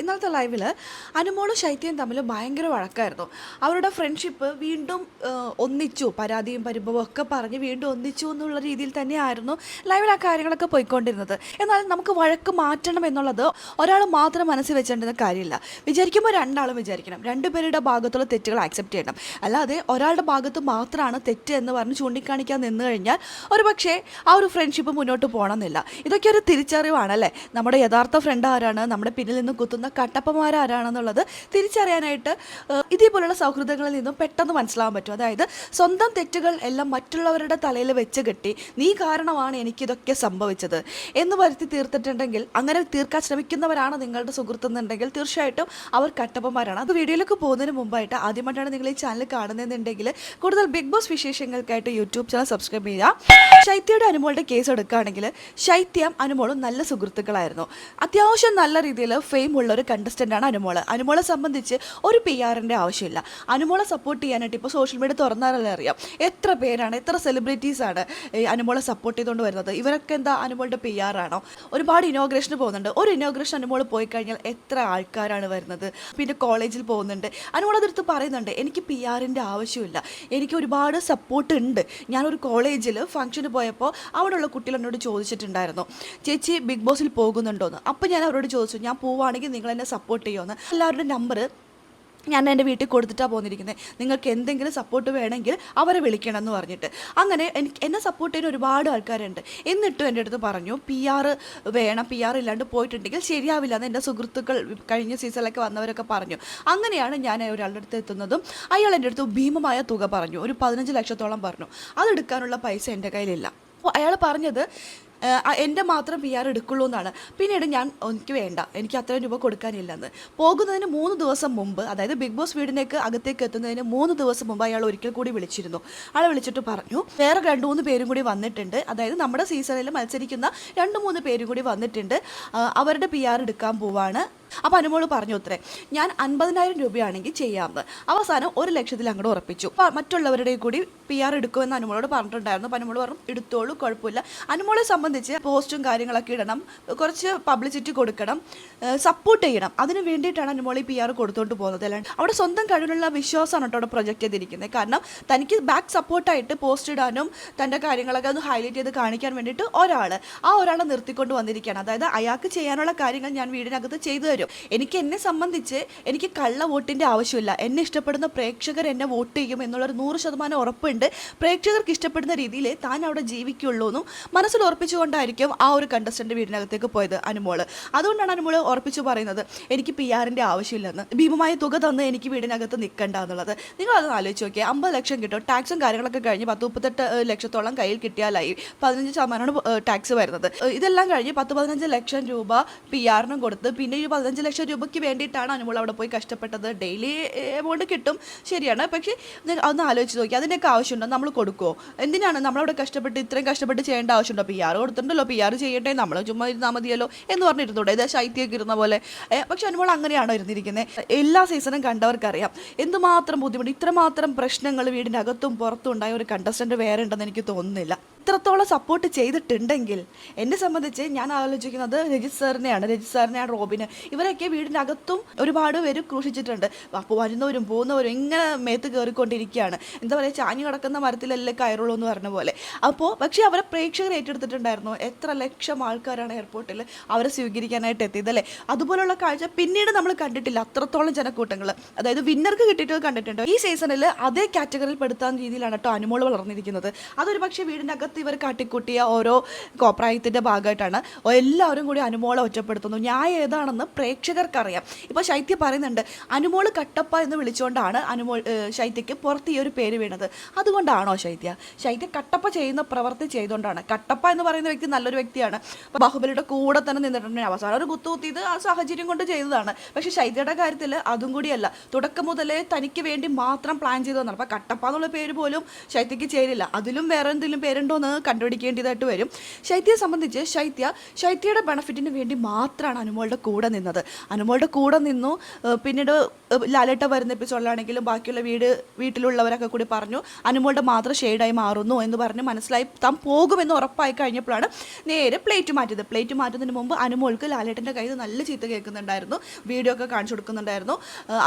ഇന്നലത്തെ ലൈവിൽ അനുമോളും ശൈത്യയും തമ്മിൽ ഭയങ്കര വഴക്കായിരുന്നു. അവരുടെ ഫ്രണ്ട്ഷിപ്പ് വീണ്ടും ഒന്നിച്ചു. പരാതിയും പരിഭവവും ഒക്കെ പറഞ്ഞ് വീണ്ടും ഒന്നിച്ചു എന്നുള്ള രീതിയിൽ തന്നെയായിരുന്നു ലൈവിൽ ആ കാര്യങ്ങളൊക്കെ പോയിക്കൊണ്ടിരുന്നത്. എന്നാൽ നമുക്ക് വഴക്ക് മാറ്റണം എന്നുള്ളത് ഒരാൾ മാത്രം മനസ്സിൽ വെച്ചേണ്ടുന്ന കാര്യമില്ല. വിചാരിക്കുമ്പോൾ രണ്ടാളും വിചാരിക്കണം. രണ്ടുപേരുടെ ഭാഗത്തുള്ള തെറ്റുകൾ ആക്സെപ്റ്റ് ചെയ്യണം. അല്ലാതെ ഒരാളുടെ ഭാഗത്ത് മാത്രമാണ് തെറ്റ് എന്ന് പറഞ്ഞ് ചൂണ്ടിക്കാണിക്കാൻ നിന്ന് കഴിഞ്ഞാൽ ഒരു പക്ഷേ ആ ഒരു ഫ്രണ്ട്ഷിപ്പ് മുന്നോട്ട് പോകണമെന്നില്ല. ഇതൊക്കെ ഒരു തിരിച്ചറിവാണല്ലേ നമ്മുടെ യഥാർത്ഥ ഫ്രണ്ട് ആരാണ്? നമ്മുടെ പിന്നിൽ നിന്ന് കുത്തുന്ന കട്ടപ്പന്മാരാരാണെന്നുള്ളത് തിരിച്ചറിയാനായിട്ട് ഇതേപോലുള്ള സൗഹൃദങ്ങളിൽ നിന്നും പെട്ടെന്ന് മനസ്സിലാവാൻ പറ്റും. അതായത് സ്വന്തം തെറ്റുകൾ എല്ലാം മറ്റുള്ളവരുടെ തലയിൽ വെച്ച് കെട്ടി നീ കാരണമാണ് എനിക്കിതൊക്കെ സംഭവിച്ചത് എന്ന് വരുത്തി തീർത്തിട്ടുണ്ടെങ്കിൽ അങ്ങനെ തീർക്കാൻ ശ്രമിക്കുന്നവരാണ് നിങ്ങളുടെ സുഹൃത്തെന്നുണ്ടെങ്കിൽ തീർച്ചയായിട്ടും അവർ കട്ടപ്പന്മാരാണ്. അത് വീഡിയോയിലേക്ക് പോകുന്നതിന് മുമ്പായിട്ട് ആദ്യമായിട്ടാണ് നിങ്ങൾ ഈ ചാനൽ കാണുന്നതെന്നുണ്ടെങ്കിൽ കൂടുതൽ ബിഗ് ബോസ് വിശേഷങ്ങൾക്കായിട്ട് യൂട്യൂബ് ചാനൽ സബ്സ്ക്രൈബ് ചെയ്യുക. ശൈത്യയുടെ അനുമോളുടെ കേസ് എടുക്കുകയാണെങ്കിൽ ശൈത്യം അനുമോളും നല്ല സുഹൃത്തുക്കളായിരുന്നു. അത്യാവശ്യം നല്ല രീതിയിൽ ഫെയിം ഉള്ള ഒരു കണ്ടസ്റ്റന്റ് ആണ് അനുമോൾ. അനുമോളെ സംബന്ധിച്ച് ഒരു പി ആറിന്റെ ആവശ്യമില്ല. അനുമോളെ സപ്പോർട്ട് ചെയ്യാനായിട്ട് ഇപ്പോൾ സോഷ്യൽ മീഡിയ തുറന്നാലല്ലേ അറിയാം. എത്ര പേരാണ് എത്ര സെലിബ്രിറ്റീസാണ് അനുമോളെ സപ്പോർട്ട് ചെയ്തുകൊണ്ട് വരുന്നത്? ഇവരൊക്കെ എന്താ അനുമോളുടെ പി ആറാണോ ഒരുപാട് ഇനോഗ്രേഷന് പോകുന്നുണ്ട്. ഒരു ഇനോഗ്രേഷൻ അനുമോൾ പോയി കഴിഞ്ഞാൽ എത്ര ആൾക്കാരാണ് വരുന്നത്? പിന്നെ കോളേജിൽ പോകുന്നുണ്ട്. അനുമോൾ അതെടുത്ത് പറയുന്നുണ്ട് എനിക്ക് പി ആറിന്റെ ആവശ്യമില്ല. എനിക്ക് ഒരുപാട് സപ്പോർട്ട് ഉണ്ട്. ഞാനൊരു കോളേജിൽ ഫംഗ്ഷന് പോയപ്പോൾ അവിടെയുള്ള കുട്ടികൾ എന്നോട് ചോദിച്ചിട്ടുണ്ടായിരുന്നു. ചേച്ചി ബിഗ് ബോസിൽ പോകുന്നുണ്ടോയെന്ന് അപ്പോൾ ഞാൻ അവരോട് ചോദിച്ചു ഞാൻ പോവുകയാണെങ്കിൽ നിങ്ങൾ എന്നെ സപ്പോർട്ട് ചെയ്യുമെന്ന്. എല്ലാവരുടെ നമ്പർ ഞാൻ എന്റെ വീട്ടിൽ കൊടുത്തിട്ടാണ് പോന്നിരിക്കുന്നത് നിങ്ങൾക്ക് എന്തെങ്കിലും സപ്പോർട്ട് വേണമെങ്കിൽ അവരെ വിളിക്കണം എന്ന് പറഞ്ഞിട്ട്. അങ്ങനെ എനിക്ക് എന്നെ സപ്പോർട്ട് ചെയ്യുന്ന ഒരുപാട് ആൾക്കാരുണ്ട്. എന്നിട്ടും എന്റെ അടുത്ത് പറഞ്ഞു പി ആർ വേണം പി ആർ ഇല്ലാണ്ട് പോയിട്ടുണ്ടെങ്കിൽ ശരിയാവില്ല എന്ന് എന്റെ സുഹൃത്തുക്കൾ കഴിഞ്ഞ സീസണിലൊക്കെ വന്നവരൊക്കെ പറഞ്ഞു. അങ്ങനെയാണ് ഞാൻ ഒരാളുടെ അടുത്ത് എത്തുന്നതും അയാൾ എന്റെ അടുത്ത് ഭീമമായ തുക പറഞ്ഞു. ഒരു പതിനഞ്ച് ലക്ഷത്തോളം പറഞ്ഞു. അതെടുക്കാനുള്ള പൈസ എന്റെ കയ്യിലില്ല. അപ്പോൾ അയാൾ പറഞ്ഞത് എന്റെ മാത്രം പി ആർ എടുക്കുള്ളൂ എന്നാണ്. പിന്നീട് ഞാൻ എനിക്ക് വേണ്ട. എനിക്ക് അത്രയും രൂപ കൊടുക്കാനില്ലെന്ന്. പോകുന്നതിന് മൂന്ന് ദിവസം മുമ്പ് അതായത് ബിഗ് ബോസ് വീടിനേക്ക് അകത്തേക്ക് എത്തുന്നതിന് മൂന്ന് ദിവസം മുമ്പ് അയാൾ ഒരിക്കൽ കൂടി വിളിച്ചിരുന്നു. അയാൾ വിളിച്ചിട്ട് പറഞ്ഞു വേറെ രണ്ട് മൂന്ന് പേരും കൂടി വന്നിട്ടുണ്ട്. അതായത് നമ്മുടെ സീസണിൽ മത്സരിക്കുന്ന രണ്ട് മൂന്ന് പേരും കൂടി വന്നിട്ടുണ്ട്. അവരുടെ പി ആർ എടുക്കാൻ പോവാണ്. അപ്പോൾ അനുമോൾ പറഞ്ഞു ഉത്തരേ ഞാൻ അൻപതിനായിരം രൂപയാണെങ്കിൽ ചെയ്യാമെന്ന് അവസാനം ഒരു ലക്ഷത്തിൽ അങ്ങോട്ട് ഉറപ്പിച്ചു. മറ്റുള്ളവരുടെ കൂടി പി ആർ എടുക്കുമെന്ന് അനുമോളോട് പറഞ്ഞിട്ടുണ്ടായിരുന്നു. അപ്പോൾ അനുമോൾ പറഞ്ഞു എടുത്തോളൂ കുഴപ്പമില്ല. അനുമോളെ സംബന്ധിച്ച് പോസ്റ്റും കാര്യങ്ങളൊക്കെ ഇടണം. കുറച്ച് പബ്ലിസിറ്റി കൊടുക്കണം. സപ്പോർട്ട് ചെയ്യണം. അതിന് വേണ്ടിയിട്ടാണ് അനുമോൾ ഈ പി ആർ കൊടുത്തോണ്ട് പോകുന്നത് അല്ലാണ്ട് അവിടെ സ്വന്തം കഴിവിലുള്ള വിശ്വാസമാണ് കേട്ടോ അവിടെ പ്രൊജക്റ്റ് ചെയ്തിരിക്കുന്നത് കാരണം തനിക്ക് ബാക്ക് സപ്പോർട്ടായിട്ട് പോസ്റ്റ് ഇടാനും തന്റെ കാര്യങ്ങളൊക്കെ ഒന്ന് ഹൈലൈറ്റ് ചെയ്ത് കാണിക്കാൻ വേണ്ടിയിട്ട് ഒരാൾ ആ ഒരാളെ നിർത്തിക്കൊണ്ട് വന്നിരിക്കുകയാണ്. അതായത് അയാൾക്ക് ചെയ്യാനുള്ള കാര്യങ്ങൾ ഞാൻ വീടിനകത്ത് ചെയ്തു തരും. എനിക്ക് എന്നെ സംബന്ധിച്ച് എനിക്ക് കള്ള വോട്ടിന്റെ ആവശ്യമില്ല. എന്നെ ഇഷ്ടപ്പെടുന്ന പ്രേക്ഷകർ എന്നെ വോട്ട് ചെയ്യും എന്നുള്ളൊരു നൂറ് ശതമാനം ഉറപ്പുണ്ട്. പ്രേക്ഷകർക്ക് ഇഷ്ടപ്പെടുന്ന രീതിയിൽ താൻ അവിടെ ജീവിക്കുള്ളൂ എന്നും മനസ്സിൽ ഉറപ്പിച്ചുകൊണ്ടായിരിക്കും ആ ഒരു കണ്ടസ്റ്റന്റ് വീടിനകത്തേക്ക് പോയത് അനുമോൾ അതുകൊണ്ടാണ് അനുമോൾ ഉറപ്പിച്ചു പറയുന്നത് എനിക്ക് പി ആറിന്റെ ആവശ്യമില്ലെന്ന്. ഭീമമായ തുക തന്ന് എനിക്ക് വീടിനകത്ത് നിൽക്കണ്ട എന്നുള്ളത്. നിങ്ങൾ അത് ആലോചിച്ച് നോക്കിയാൽ അമ്പത് ലക്ഷം കിട്ടും. ടാക്സും കാര്യങ്ങളൊക്കെ കഴിഞ്ഞ് പത്ത് മുപ്പത്തെട്ട് ലക്ഷത്തോളം കയ്യിൽ കിട്ടിയാലായി പതിനഞ്ച് ശതമാനമാണ് ടാക്സ് വരുന്നത്. ഇതെല്ലാം കഴിഞ്ഞ് പത്ത് പതിനഞ്ച് ലക്ഷം രൂപ പി ആറിനും കൊടുത്ത് പിന്നെ ഈ പതിനഞ്ച് ലക്ഷം രൂപയ്ക്ക് വേണ്ടിയിട്ടാണ് അനുമോൾ അവിടെ പോയി കഷ്ടപ്പെട്ടത്. ഡെയിലി എമൗണ്ട് കിട്ടും. ശരിയാണ്. പക്ഷേ അതൊന്ന് ആലോചിച്ച് നോക്കി അതിന്റെയൊക്കെ ആവശ്യമുണ്ടോ നമ്മൾ കൊടുക്കുമോ എന്തിനാണ് നമ്മളവിടെ കഷ്ടപ്പെട്ട് ഇത്രയും കഷ്ടപ്പെട്ട് ചെയ്യേണ്ട ആവശ്യമുണ്ടോ? പി ആർ കൊടുത്തിട്ടുണ്ടല്ലോ പി ആർ ചെയ്യട്ടെ നമ്മൾ ചുമ്മാ ഇരുന്നാൽ മതിയല്ലോ എന്ന് പറഞ്ഞിരുന്നൂടെ ഇത് ശൈത്യമൊക്കെ ഇരുന്ന പോലെ. പക്ഷെ അനുമോൾ അങ്ങനെയാണോ ഇരുന്നിരിക്കുന്നത് എല്ലാ സീസണും കണ്ടവർക്കറിയാം. എന്തുമാത്രം ബുദ്ധിമുട്ട് ഇത്രമാത്രം പ്രശ്നങ്ങൾ വീടിനകത്തും പുറത്തും ഉണ്ടായ ഒരു കണ്ടസ്റ്റന്റ് വേറെ ഉണ്ടെന്ന് എനിക്ക് തോന്നുന്നില്ല. ഇത്രത്തോളം സപ്പോർട്ട് ചെയ്തിട്ടുണ്ടെങ്കിൽ എന്നെ സംബന്ധിച്ച് ഞാൻ ആലോചിക്കുന്നത് രജിത് സാറിനെയാണ് രജിത് സാറിനെയാണ് റോബിന്. ഇവരൊക്കെ വീടിനകത്തും ഒരുപാട് പേര് ക്രൂശിച്ചിട്ടുണ്ട്. അപ്പോൾ വരുന്നവരും പോകുന്നവരും ഇങ്ങനെ മേത്ത് കയറിക്കൊണ്ടിരിക്കുകയാണ് എന്താ പറയുക ചാഞ്ഞു കിടക്കുന്ന മരത്തിലല്ലേ കയറുള്ളൂ എന്ന് പറഞ്ഞ പോലെ. അപ്പോൾ പക്ഷേ അവരെ പ്രേക്ഷകർ ഏറ്റെടുത്തിട്ടുണ്ടായിരുന്നു. എത്ര ലക്ഷം ആൾക്കാരാണ് എയർപോർട്ടിൽ അവരെ സ്വീകരിക്കാനായിട്ട് എത്തിയത് അല്ലേ? അതുപോലുള്ള കാഴ്ച പിന്നീട് നമ്മൾ കണ്ടിട്ടില്ല. അത്രത്തോളം ജനക്കൂട്ടങ്ങൾ. അതായത് വിന്നർക്ക് കിട്ടിയിട്ട് കണ്ടിട്ടുണ്ട്. ഈ സീസണിൽ അതേ കാറ്റഗറിയിൽ പെടുത്താൻ രീതിയിലാണ് കേട്ടോ അനുമോൾ വളർന്നിരിക്കുന്നത്. അതൊരു പക്ഷേ വീടിനകത്ത് ഇവർ കാട്ടിക്കൂട്ടിയ ഓരോ കോപ്രായത്തിന്റെ ഭാഗമായിട്ടാണ്. എല്ലാവരും കൂടി അനുമോളെ ഒറ്റപ്പെടുത്തുന്നു. ഞാൻ ഏതാണെന്ന് പ്രേക്ഷകർക്കറിയാം. ഇപ്പോൾ ശൈത്യ പറയുന്നുണ്ട് അനുമോൾ കട്ടപ്പ എന്ന് വിളിച്ചുകൊണ്ടാണ് അനുമോൾ ശൈത്യക്ക് പുറത്ത് ഈ ഒരു പേര് വീണത്. അതുകൊണ്ടാണോ ശൈത്യ? ശൈത്യ കട്ടപ്പ ചെയ്യുന്ന പ്രവൃത്തി ചെയ്തുകൊണ്ടാണ്. കട്ടപ്പ എന്ന് പറയുന്ന വ്യക്തി നല്ലൊരു വ്യക്തിയാണ്. ബാഹുബലിയുടെ കൂടെ തന്നെ നിന്നിട്ടുണ്ടെങ്കിൽ അവസാനം ഒരു കുത്തുകുത്തിയത് ആ സാഹചര്യം കൊണ്ട് ചെയ്തതാണ്. പക്ഷെ ശൈത്യയുടെ കാര്യത്തിൽ അതും കൂടിയല്ല. തുടക്കം മുതലേ തനിക്ക് വേണ്ടി മാത്രം പ്ലാൻ ചെയ്തതാണ്. അപ്പോൾ കട്ടപ്പ എന്നുള്ള പേര് പോലും ശൈത്യക്ക് ചേരില്ല. അതിലും വേറെ എന്തെങ്കിലും പേരുണ്ടോ എന്ന് കണ്ടുപിടിക്കേണ്ടതായിട്ട് വരും. ശൈത്യയെ സംബന്ധിച്ച് ശൈത്യ ശൈത്യയുടെ ബെനഫിറ്റിന് വേണ്ടി മാത്രമാണ് അനുമോളുടെ കൂടെ നിന്നത്. അനുമോളുടെ കൂടെ നിന്നു. പിന്നീട് ലാലേട്ട വരുന്ന എപ്പിസോഡിലാണെങ്കിലും ബാക്കിയുള്ള വീട് വീട്ടിലുള്ളവരൊക്കെ കൂടി പറഞ്ഞു. അനുമോളുടെ മാത്രം ഷെയ്ഡായി മാറുന്നു എന്ന് പറഞ്ഞ് മനസ്സിലായി. താൻ പോകുമെന്ന് ഉറപ്പായി കഴിഞ്ഞപ്പോഴാണ് നേരെ പ്ലേറ്റ് മാറ്റിയത്. പ്ലേറ്റ് മാറ്റുന്നതിന് മുമ്പ് അനുമോൾക്ക് ലാലേട്ടന്റെ കയ്യിൽ നല്ല ചീത്ത കേൾക്കുന്നുണ്ടായിരുന്നു. വീഡിയോ ഒക്കെ കാണിച്ചു കൊടുക്കുന്നുണ്ടായിരുന്നു.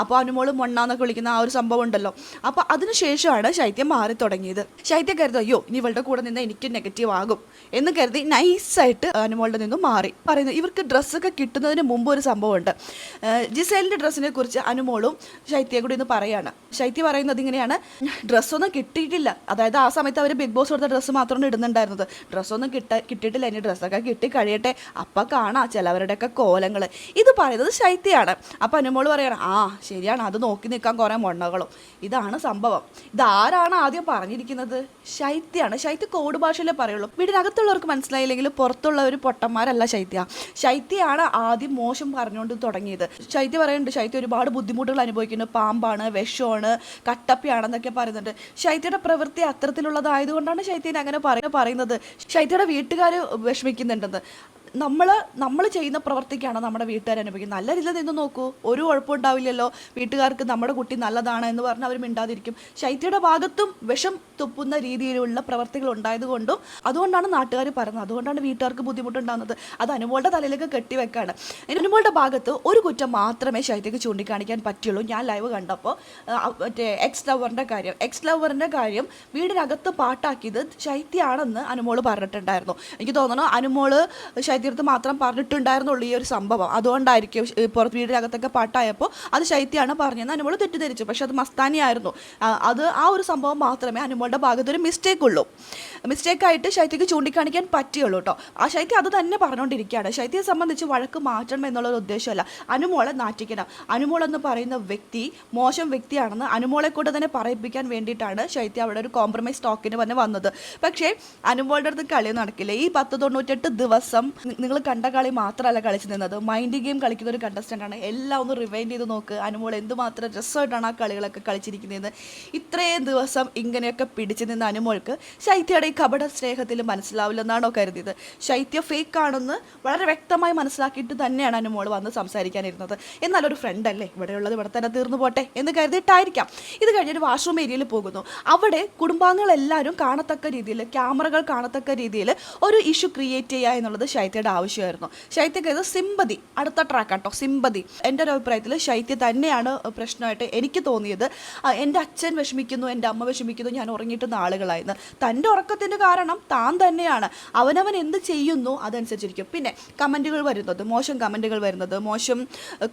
അപ്പോൾ അനുമോൾ മൊണ്ണാന്നൊക്കെ വിളിക്കുന്ന ആ ഒരു സംഭവം ഉണ്ടല്ലോ. അപ്പോൾ അതിനുശേഷമാണ് ശൈത്യം മാറി തുടങ്ങിയത്. ശൈത്യം കരുതും അയ്യോ ഇനി ഇവളുടെ കൂടെ നിന്ന് എനിക്ക് നെഗറ്റീവ് ആകും എന്ന് കരുതി നൈസായിട്ട് അനുമോളുടെ നിന്നും മാറി. പറയുന്നു ഇവർക്ക് ഡ്രസ്സൊക്കെ കിട്ടുന്നതിന് മുമ്പ് ഒരു സംഭവമുണ്ട്. ജിസൈലിന്റെ ഡ്രസ്സിനെ കുറിച്ച് അനുമോളും ശൈത്യം കൂടി ഇന്ന് പറയാണ്. ശൈത്യ പറയുന്നത് ഇങ്ങനെയാണ് ഡ്രസ്സൊന്നും കിട്ടിയിട്ടില്ല. അതായത് ആ സമയത്ത് അവർ ബിഗ് ബോസ് കൊടുത്ത ഡ്രസ്സ് മാത്രമാണ് ഇടുന്നുണ്ടായിരുന്നത്. ഡ്രസ്സൊന്നും കിട്ട കിട്ടിയിട്ടില്ല. ഇനി ഡ്രസ്സൊക്കെ കിട്ടി കഴിയട്ടെ. അപ്പം കാണാം ചിലവരുടെയൊക്കെ കോലങ്ങൾ ഇത് പറയുന്നത് ശൈത്യമാണ് അപ്പം അനുമോൾ പറയണം ആ ശരിയാണ്. അത് നോക്കി നിൽക്കാൻ കുറേ മൊണ്ണകളും. ഇതാണ് സംഭവം. ഇതാരാണ് ആദ്യം പറഞ്ഞിരിക്കുന്നത്? ശൈത്യമാണ് ശൈത്യ കോഡ് ഭാഷയിലേ പറയുള്ളൂ. വീടിനകത്തുള്ളവർക്ക് മനസ്സിലായില്ലെങ്കിൽ പുറത്തുള്ളവർ പൊട്ടന്മാരല്ല ശൈത്യ. ശൈത്യയാണ് ആദ്യം മോശം പറഞ്ഞുകൊണ്ട് തുടങ്ങിയത്. ശൈത്യ പറയുന്നുണ്ട് ശൈത്യ ഒരുപാട് ബുദ്ധിമുട്ടുകൾ അനുഭവിക്കുന്നു. പാമ്പാണ് വിഷമാണ് കട്ടപ്പയാണെന്നൊക്കെ പറയുന്നുണ്ട്. ശൈത്യയുടെ പ്രവൃത്തി അത്തരത്തിലുള്ളതായതുകൊണ്ടാണ് ഷൈത്യൻ അങ്ങനെ പറയ- പറയുന്നത്. ശൈത്യയുടെ വീട്ടുകാർ വിഷമിക്കുന്നുണ്ടെന്ന്. നമ്മൾ നമ്മൾ ചെയ്യുന്ന പ്രവർത്തിക്കാണ് നമ്മുടെ വീട്ടുകാർ അനുഭവിക്കുന്നത്. നല്ല രീതിയിൽ നിന്ന് നോക്കൂ ഒരു കുഴപ്പമുണ്ടാവില്ലല്ലോ വീട്ടുകാർക്ക് നമ്മുടെ കുട്ടി നല്ലതാണ് എന്ന് പറഞ്ഞ് അവർ മിണ്ടാതിരിക്കും. ശൈത്യയുടെ ഭാഗത്തും വിഷം തുപ്പുന്ന രീതിയിലുള്ള പ്രവർത്തികൾ ഉണ്ടായതുകൊണ്ടും അതുകൊണ്ടാണ് നാട്ടുകാർ പറയുന്നത്. അതുകൊണ്ടാണ് വീട്ടുകാർക്ക് ബുദ്ധിമുട്ടുണ്ടാകുന്നത്. അത് അനുമോളുടെ തലയിലേക്ക് കെട്ടിവെക്കാണ്. അനുമോളുടെ ഭാഗത്ത് ഒരു കുറ്റം മാത്രമേ ശൈത്യക്ക് ചൂണ്ടിക്കാണിക്കാൻ പറ്റുള്ളൂ. ഞാൻ ലൈവ് കണ്ടപ്പോൾ മറ്റേ എക്സ് ലവറിന്റെ കാര്യം എക്സ് ലവറിന്റെ കാര്യം വീടിനകത്ത് പാട്ടാക്കിയത് ശൈത്യാണെന്ന് അനുമോൾ പറഞ്ഞിട്ടുണ്ടായിരുന്നു. എനിക്ക് തോന്നുന്നു അനുമോൾ ശൈത്യടുത്ത് മാത്രം പറഞ്ഞിട്ടുണ്ടായിരുന്നുള്ളൂ ഈ ഒരു സംഭവം. അതുകൊണ്ടായിരിക്കും പുറത്ത് വീടിനകത്തൊക്കെ പാട്ടായപ്പോൾ അത് ശൈത്യാണ് പറഞ്ഞതെന്ന് അനുമോൾ തെറ്റിദ്ധരിച്ചു. പക്ഷെ അത് മസ്താനിയായിരുന്നു അത് ആ ഒരു സംഭവം മാത്രമേ അനുമോളുടെ ഭാഗത്ത് ഒരു മിസ്റ്റേക്ക് ഉള്ളൂ മിസ്റ്റേക്കായിട്ട് ശൈത്യക്ക് ചൂണ്ടിക്കാണിക്കാൻ പറ്റുകയുള്ളൂ കേട്ടോ ആ ശൈത്യ അത് തന്നെ പറഞ്ഞുകൊണ്ടിരിക്കുകയാണ് ശൈത്യയെ സംബന്ധിച്ച് വഴക്ക് മാറ്റണം എന്നുള്ള ഒരു ഉദ്ദേശമല്ല. അനുമോളെ നാറ്റിക്കണം. അനുമോൾ എന്ന് പറയുന്ന വ്യക്തി മോശം വ്യക്തിയാണെന്ന് അനുമോളെ കൊണ്ട് തന്നെ പറയിപ്പിക്കാൻ വേണ്ടിയിട്ടാണ് ശൈത്യ അവിടെ ഒരു കോംപ്രമൈസ് ടോക്കിന് തന്നെ വന്നത്. പക്ഷേ അനുമോളുടെ അടുത്ത് കളി നടക്കില്ല. ഈ പത്ത് തൊണ്ണൂറ്റെട്ട് ദിവസം നിങ്ങൾ കണ്ട കളി മാത്രമല്ല കളിച്ചു നിന്നത്. മൈൻഡ് ഗെയിം കളിക്കുന്ന ഒരു കണ്ടസ്റ്റന്റ് ആണ്. എല്ലാം ഒന്ന് റിവൈൻഡ് ചെയ്ത് നോക്ക്. അനുമോൾ എന്തുമാത്രം രസമായിട്ടാണ് ആ കളികളൊക്കെ കളിച്ചിരിക്കുന്നത്. ഇത്രയും ദിവസം ഇങ്ങനെയൊക്കെ പിടിച്ചു നിന്ന അനുമോൾക്ക് ശൈത്യയുടെ ഈ കപട സ്നേഹത്തിൽ മനസ്സിലാവില്ലെന്നാണോ കരുതിയത്. ശൈത്യ ഫേക്ക് ആണെന്ന് വളരെ വ്യക്തമായി മനസ്സിലാക്കിയിട്ട് തന്നെയാണ് അനുമോൾ വന്ന് സംസാരിക്കാനിരുന്നത്. എന്നാൽ ഒരു ഫ്രണ്ട് അല്ലേ? ഇവിടെയുള്ളത് ഇവിടെ തന്നെ തീർന്നു പോട്ടെ എന്ന് കരുതിയിട്ടായിരിക്കാം. ഇത് കഴിഞ്ഞൊരു വാഷ്റൂം ഏരിയയിൽ പോകുന്നു. അവിടെ കുടുംബാംഗങ്ങളെല്ലാവരും കാണത്തക്ക രീതിയിൽ ക്യാമറകൾ കാണത്തക്ക രീതിയിൽ ഒരു ഇഷ്യൂ ക്രിയേറ്റ് ചെയ്യുക എന്നുള്ളത് ശൈത്യയുടെ ആവശ്യമായിരുന്നു. ശൈത്യക്ക് ഇത് സിമ്പതി. അടുത്ത ട്രാക്ക് കേട്ടോ സിമ്പതി. എന്റെ ഒരു അഭിപ്രായത്തിൽ ശൈത്യ തന്നെയാണ് പ്രശ്നമായിട്ട് എനിക്ക് തോന്നിയത്. എന്റെ അച്ഛൻ വിഷമിക്കുന്നു എന്റെ അമ്മ വിഷമിക്കുന്നു ഞാൻ ഉറങ്ങിയിട്ടുന്ന ആളുകളായിരുന്നു. തന്റെ ഉറക്കത്തിന്റെ കാരണം താൻ തന്നെയാണ്. അവനവൻ എന്ത് ചെയ്യുന്നു അതനുസരിച്ചിരിക്കും. പിന്നെ കമന്റുകൾ വരുന്നത് മോശം കമന്റുകൾ വരുന്നത് മോശം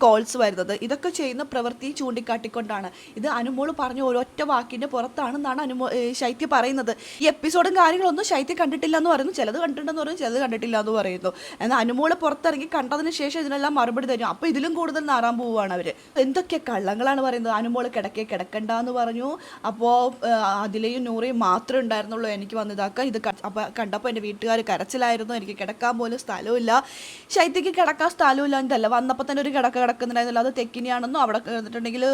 കോൾസ് വരുന്നത് ഇതൊക്കെ ചെയ്യുന്ന പ്രവൃത്തി ചൂണ്ടിക്കാട്ടിക്കൊണ്ടാണ്. ഇത് അനുമോൾ പറഞ്ഞ ഒരൊറ്റ വാക്കിന്റെ പുറത്താണെന്നാണ് അനുമോ ശൈത്യ പറയുന്നത്. ഈ എപ്പിസോഡും കാര്യങ്ങളൊന്നും ശൈത്യ കണ്ടിട്ടില്ല എന്ന് പറയുന്നു. ചിലത് കണ്ടിട്ടുണ്ടെന്ന് പറയുന്നു ചിലത് കണ്ടിട്ടില്ല എന്ന് പറയുന്നു. എന്നാൽ അനുമോൾ പുറത്തിറങ്ങി കണ്ടതിന് ശേഷം ഇതിനെല്ലാം മറുപടി തരും. അപ്പോൾ ഇതിലും കൂടുതൽ നാറാൻ പോവുകയാണ് അവർ എന്തൊക്കെ കള്ളങ്ങളാണ് പറയുന്നത്? അനുമോൾ കിടക്കേ കിടക്കണ്ട എന്ന് പറഞ്ഞു അപ്പോൾ അതിലെയും നൂറയും മാത്രമേ ഉണ്ടായിരുന്നുള്ളൂ എനിക്ക് വന്ന് ഇതാക്കാൻ ഇത് അപ്പോൾ കണ്ടപ്പോൾ എന്റെ വീട്ടുകാർ കരച്ചിലായിരുന്നു. എനിക്ക് കിടക്കാൻ പോലും സ്ഥലമില്ല ശൈത്യക്ക് കിടക്കാൻ സ്ഥലമില്ല എന്നല്ല. വന്നപ്പോൾ തന്നെ ഒരു കിടക്ക കിടക്കുന്നുണ്ടായിരുന്നില്ല. അത് തെക്കിനിയാണെന്നോ അവിടെ കിടന്നിട്ടുണ്ടെങ്കിൽ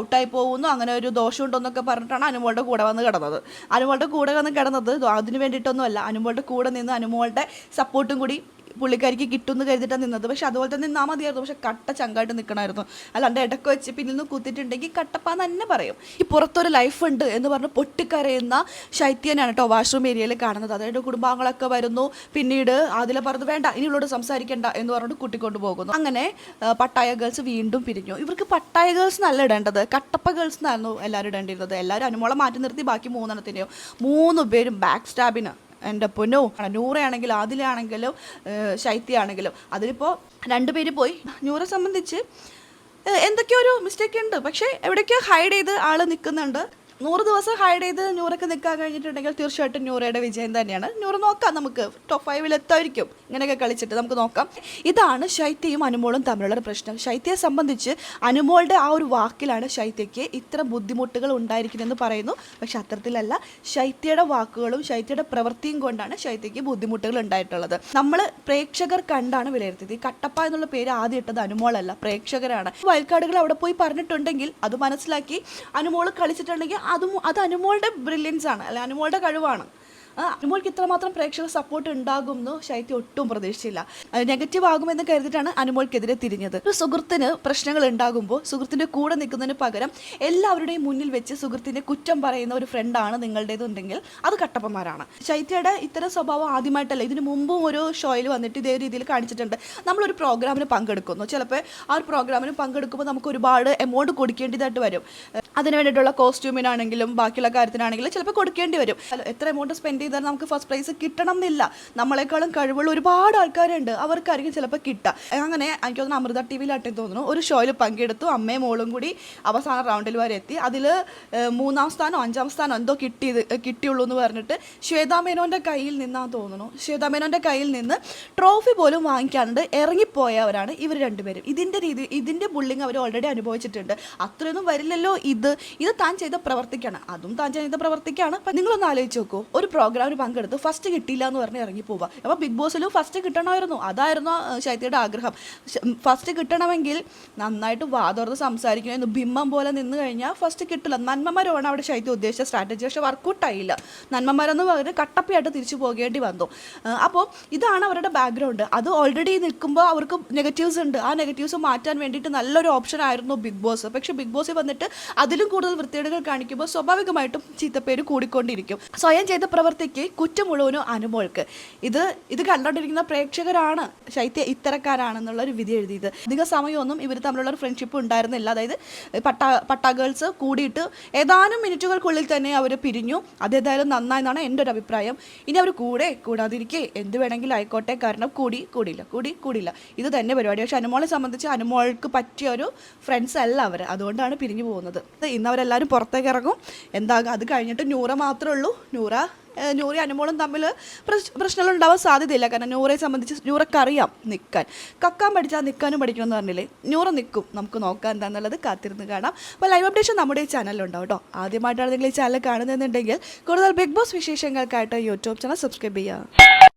ഔട്ടായി പോകുന്നു. അങ്ങനെ ഒരു ദോഷമുണ്ടെന്നൊക്കെ പറഞ്ഞിട്ടാണ് അനുമോളുടെ കൂടെ വന്ന് കിടന്നത്. അനുമോളുടെ കൂടെ വന്ന് കിടന്നത് അതിന് വേണ്ടിയിട്ടൊന്നുമല്ല. അനുമോളുടെ കൂടെ നിന്ന് അനുമോളുടെ സപ്പോർട്ടും കൂടി പുള്ളിക്കാരിക്ക് കിട്ടുമെന്ന് കരുതിയിട്ടാണ് നിന്നത്. പക്ഷെ അതുപോലെ തന്നെ നിന്നാൽ മതിയായിരുന്നു. പക്ഷെ കട്ട ചങ്കായിട്ട് നിൽക്കണമായിരുന്നു അല്ലാണ്ട് ഇടയ്ക്ക് വെച്ച് പിന്നിൽ നിന്ന് കുത്തിയിട്ടുണ്ടെങ്കിൽ കട്ടപ്പാന്ന് തന്നെ പറയും. ഈ പുറത്തൊരു ലൈഫ് ഉണ്ട് എന്ന് പറഞ്ഞ് പൊട്ടിക്കരയുന്ന ശൈത്യനാണ് കേട്ടോ വാഷ്റൂം ഏരിയയിൽ കാണുന്നത്. അതായത് കുടുംബാംഗങ്ങളൊക്കെ വരുന്നു. പിന്നീട് അതിലെ പറഞ്ഞത് വേണ്ട ഇനി ഇവളോട് സംസാരിക്കണ്ട എന്ന് പറഞ്ഞിട്ട് കൂട്ടിക്കൊണ്ട് പോകുന്നു. അങ്ങനെ പട്ടായ ഗേൾസ് വീണ്ടും പിരിഞ്ഞു. ഇവർക്ക് പട്ടായ ഗേൾസ് നല്ല ഇടേണ്ടത്. കട്ടപ്പ ഗേൾസ് എന്നായിരുന്നു എല്ലാവരും ഇടേണ്ടിരുന്നത് എല്ലാവരും അനുമോളം മാറ്റി നിർത്തി ബാക്കി മൂന്നെണ്ണത്തിന്റെയോ മൂന്ന് പേരും ബാക്ക് സ്റ്റാബിന് എന്റെ പൊന്നോ നൂറയാണെങ്കിലും ആദിലാണെങ്കിലും ശൈത്യാണെങ്കിലും. അതിലിപ്പോൾ രണ്ടുപേര് പോയി. നൂറെ സംബന്ധിച്ച് എന്തൊക്കെയോ ഒരു മിസ്റ്റേക്ക് ഉണ്ട്. പക്ഷേ എവിടേക്കോ ഹൈഡ് ചെയ്ത് ആൾ നിൽക്കുന്നുണ്ട്. നൂറ് ദിവസം ഹൈഡ് ചെയ്ത് നൂറൊക്കെ നിൽക്കാൻ കഴിഞ്ഞിട്ടുണ്ടെങ്കിൽ തീർച്ചയായിട്ടും നൂറയുടെ വിജയം തന്നെയാണ്. നൂറ് നോക്കാം നമുക്ക്. ടോപ്പ് ഫൈവിൽ എത്തായിരിക്കും. ഇങ്ങനെയൊക്കെ കളിച്ചിട്ട് നമുക്ക് നോക്കാം. ഇതാണ് ശൈത്യയും അനുമോളും തമ്മിലുള്ള പ്രശ്നം. ശൈത്യയെ സംബന്ധിച്ച് അനുമോളുടെ ആ ഒരു വാക്കിലാണ് ശൈത്യയ്ക്ക് ഇത്ര ബുദ്ധിമുട്ടുകൾ ഉണ്ടായിരിക്കുന്നതെന്ന് പറയുന്നു. പക്ഷെ അത്തരത്തിലല്ല ശൈത്യയുടെ വാക്കുകളും ശൈത്യയുടെ പ്രവൃത്തിയും കൊണ്ടാണ് ശൈത്യയ്ക്ക് ബുദ്ധിമുട്ടുകൾ ഉണ്ടായിട്ടുള്ളത്. നമ്മൾ പ്രേക്ഷകർ കണ്ടാണ് വിലയിരുത്തിയത്. ഈ കട്ടപ്പ എന്നുള്ള പേര് ആദ്യം ഇട്ടത് അനുമോളല്ല പ്രേക്ഷകരാണ്. വയൽക്കാടുകൾ അവിടെ പോയി പറഞ്ഞിട്ടുണ്ടെങ്കിൽ അത് മനസ്സിലാക്കി അനുമോൾ കളിച്ചിട്ടുണ്ടെങ്കിൽ അതും അത് അനുമോളുടെ ബ്രില്യൻസ് ആണ് അല്ലെ അനുമോളുടെ കഴിവാണ്. അനുമോൾക്ക് ഇത്രമാത്രം പ്രേക്ഷക സപ്പോർട്ട് ഉണ്ടാകും എന്ന് ശൈത്യം ഒട്ടും പ്രതീക്ഷിച്ചില്ല. നെഗറ്റീവ് ആകുമെന്ന് കരുതിയിട്ടാണ് അനുമോൾക്കെതിരെ തിരിഞ്ഞത്. ഒരു സുഹൃത്തിന് പ്രശ്നങ്ങൾ ഉണ്ടാകുമ്പോൾ സുഹൃത്തിന്റെ കൂടെ നിൽക്കുന്നതിന് പകരം എല്ലാവരുടെയും മുന്നിൽ വെച്ച് സുഹൃത്തിന്റെ കുറ്റം പറയുന്ന ഒരു ഫ്രണ്ടാണ് നിങ്ങളുടേതുണ്ടെങ്കിൽ അത് കട്ടപ്പന്മാരാണ്. ശൈത്യയുടെ ഇത്തരം സ്വഭാവം ആദ്യമായിട്ടല്ല. ഇതിനു മുമ്പും ഒരു ഷോയിൽ വന്നിട്ട് ഇതേ രീതിയിൽ കാണിച്ചിട്ടുണ്ട്. നമ്മളൊരു പ്രോഗ്രാമിന് പങ്കെടുക്കുന്നു. ചിലപ്പോൾ ആ ഒരു പ്രോഗ്രാമിന് പങ്കെടുക്കുമ്പോൾ നമുക്ക് ഒരുപാട് എമൗണ്ട് കൊടുക്കേണ്ടതായിട്ട് വരും. അതിന് വേണ്ടിയിട്ടുള്ള കോസ്റ്റ്യൂമിനാണെങ്കിലും ബാക്കിയുള്ള കാര്യത്തിനാണെങ്കിലും ചിലപ്പോൾ കൊടുക്കേണ്ടി വരും. എത്ര എമൗണ്ട് സ്പെൻഡ് ചെയ്താൽ നമുക്ക് ഫസ്റ്റ് പ്രൈസ് കിട്ടണം എന്നില്ല നമ്മളെക്കാളും കഴിവുള്ള ഒരുപാട് ആൾക്കാരുണ്ട്. അവർക്കായിരിക്കും ചിലപ്പോൾ കിട്ടുക. അങ്ങനെ എനിക്ക് തോന്നുന്നു അമൃത ടി വിയിലാട്ടെ തോന്നുന്നു. ഒരു ഷോയിൽ പങ്കെടുത്തു. അമ്മയും മോളും കൂടി അവസാന റൗണ്ടിൽ വരെ എത്തി. അതിൽ മൂന്നാം സ്ഥാനം അഞ്ചാം സ്ഥാനം എന്തോ കിട്ടിയത് കിട്ടിയുള്ളൂ എന്ന് പറഞ്ഞിട്ട് ശ്വേതാ മേനോന്റെ കയ്യിൽ നിന്നാന്ന് തോന്നുന്നു. ശ്വേതാ മേനോന്റെ കയ്യിൽ നിന്ന് ട്രോഫി പോലും വാങ്ങിക്കാണ്ട് ഇറങ്ങിപ്പോയവരാണ് ഇവർ രണ്ടുപേരും. ഇതിന്റെ രീതി ഇതിന്റെ ബുള്ളിങ് അവർ ഓൾറെഡി അനുഭവിച്ചിട്ടുണ്ട്. അത്രയൊന്നും വരില്ലല്ലോ ഇത്. ഇത് താൻ ചെയ്ത പ്രവർത്തിക്കാണ്. അതും താൻ ചെയ്ത പ്രവർത്തിക്കാണ്. അപ്പം നിങ്ങളൊന്ന് ആലോചിച്ച് നോക്കൂ. ഒരു പ്രോഗ്രാമിന് പങ്കെടുത്ത് ഫസ്റ്റ് കിട്ടിയില്ല എന്ന് പറഞ്ഞ് ഇറങ്ങി പോവുക. അപ്പോൾ ബിഗ് ബോസിലും ഫസ്റ്റ് കിട്ടണമായിരുന്നു. അതായിരുന്നു ശൈത്യയുടെ ആഗ്രഹം. ഫസ്റ്റ് കിട്ടണമെങ്കിൽ നന്നായിട്ട് വാതോർന്ന് സംസാരിക്കണമെന്ന് ബിംബം പോലെ നിന്ന് കഴിഞ്ഞാൽ ഫസ്റ്റ് കിട്ടില്ല. നന്മമാരാണ് അവിടെ ശൈത്യം ഉദ്ദേശിച്ച സ്ട്രാറ്റജി പക്ഷെ വർക്കൗട്ടായില്ല നന്മമാരെന്ന് പറഞ്ഞ് കട്ടപ്പയായിട്ട് തിരിച്ചു പോകേണ്ടി വന്നു. അപ്പോൾ ഇതാണ് അവരുടെ ബാക്ക്ഗ്രൗണ്ട് അത് ഓൾറെഡി നിൽക്കുമ്പോൾ അവർക്ക് നെഗറ്റീവ്സ് ഉണ്ട്. ആ നെഗറ്റീവ്സ് മാറ്റാൻ വേണ്ടിയിട്ട് നല്ലൊരു ഓപ്ഷൻ ആയിരുന്നു ബിഗ് ബോസ് പക്ഷേ ബിഗ് ബോസ് വന്നിട്ട് അതിലും കൂടുതൽ വൃത്തികേടുകൾ കാണിക്കുമ്പോൾ സ്വാഭാവികമായിട്ടും ചീത്തപ്പേര് കൂടിക്കൊണ്ടിരിക്കും. സ്വയം ചെയ്ത പ്രവൃത്തിക്ക് കുറ്റം മുഴുവനും അനുമോൾക്ക്. ഇത് ഇത് കണ്ടുകൊണ്ടിരിക്കുന്ന പ്രേക്ഷകരാണ്. ശൈത്യ ഇത്തരക്കാരാണെന്നുള്ള ഒരു വിധി എഴുതിയത്. അധിക സമയമൊന്നും ഇവർ തമ്മിലുള്ള ഒരു ഫ്രണ്ട്ഷിപ്പ് ഉണ്ടായിരുന്നില്ല. അതായത് പട്ടാ പട്ട ഗേൾസ് കൂടിയിട്ട് ഏതാനും മിനിറ്റുകൾക്കുള്ളിൽ തന്നെ അവർ പിരിഞ്ഞു. അതേതായാലും നന്നായെന്നാണ് എന്റെ ഒരു അഭിപ്രായം. ഇനി അവർ കൂടെ കൂടാതിരിക്കെ എന്ത് വേണമെങ്കിലും ആയിക്കോട്ടെ. കാരണം കൂടി കൂടിയില്ല. കൂടി കൂടിയില്ല. ഇത് തന്നെ പരിപാടി. പക്ഷെ അനുമോളെ സംബന്ധിച്ച് അനുമോൾക്ക് പറ്റിയ ഒരു ഫ്രണ്ട്സ് അല്ല അവർ അതുകൊണ്ടാണ് പിരിഞ്ഞു പോകുന്നത്. ഇന്ന് അവരെല്ലാവരും പുറത്തേക്ക് ഇറങ്ങും. എന്താ അത് കഴിഞ്ഞിട്ട് നൂറ മാത്രമേ ഉള്ളൂ. നൂറ നൂറി അനുമോളും തമ്മിൽ പ്രശ്നങ്ങൾ ഉണ്ടാവാൻ സാധ്യതയില്ല. കാരണം നൂറയെ സംബന്ധിച്ച് നൂറക്കറിയാം നിൽക്കാൻ കക്കാൻ പഠിച്ചാൽ നിൽക്കാനും പഠിക്കണമെന്ന് പറഞ്ഞില്ലേ? നൂറ് നിൽക്കും. നമുക്ക് നോക്കാം എന്താണെന്നുള്ളത് കാത്തിരുന്ന് കാണാം. അപ്പോൾ ലൈവ് അപ്ഡേഷൻ നമ്മുടെ ഈ ചാനലിലുണ്ടാവും കേട്ടോ. ആദ്യമായിട്ടാണ് നിങ്ങൾ ഈ ചാനൽ കാണുന്നതെന്നുണ്ടെങ്കിൽ കൂടുതൽ ബിഗ് ബോസ് വിശേഷങ്ങൾക്കായിട്ട് യൂട്യൂബ് ചാനൽ സബ്സ്ക്രൈബ് ചെയ്യുക.